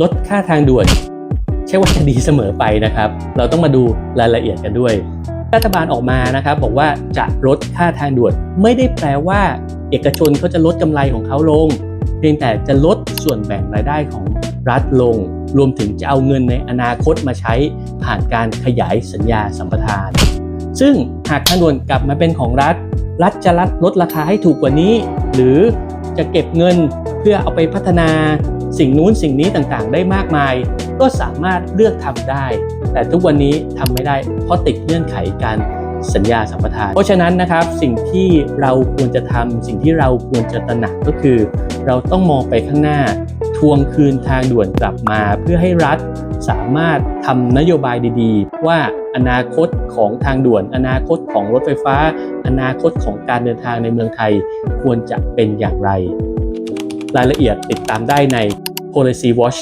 ลดค่าทางด่วน ใช่ว่าจะดีเสมอไปนะครับ เราต้องมาดูรายละเอียดกันด้วย รัฐบาลออกมานะครับ บอกว่าจะลดค่าทางด่วน ไม่ได้แปลว่าเอกชนเขาจะลดกำไรของเขาลง เพียงแต่จะลดส่วนแบ่งรายได้ของรัฐลง รวมถึงจะเอาเงินในอนาคตมาใช้ผ่านการขยายสัญญาสัมปทาน ซึ่งหากทางด่วนกลับมาเป็นของรัฐ รัฐจะรัดลดราคาให้ถูกกว่านี้ หรือจะเก็บเงิน เพื่อเอาไปพัฒนาสิ่งนู้นสิ่งนี้ต่างๆ ได้มากมาย ก็สามารถเลือกทำได้ แต่ทุกวันนี้ทำไม่ได้เพราะติดเงื่อนไขการสัญญาสัมปทาน เพราะฉะนั้นนะครับสิ่งที่เราควรจะทำสิ่งที่เราควรจะตระหนักก็คือ เราต้องมองไปข้างหน้า ทวงคืนทางด่วนกลับมา เพื่อให้รัฐสามารถทำนโยบายดีๆ ว่าอนาคตของทางด่วน อนาคตของรถไฟฟ้า อนาคตของการเดินทางในเมืองไทย ควรจะเป็นอย่างไร รายละเอียดติดตามได้ใน Policy Watch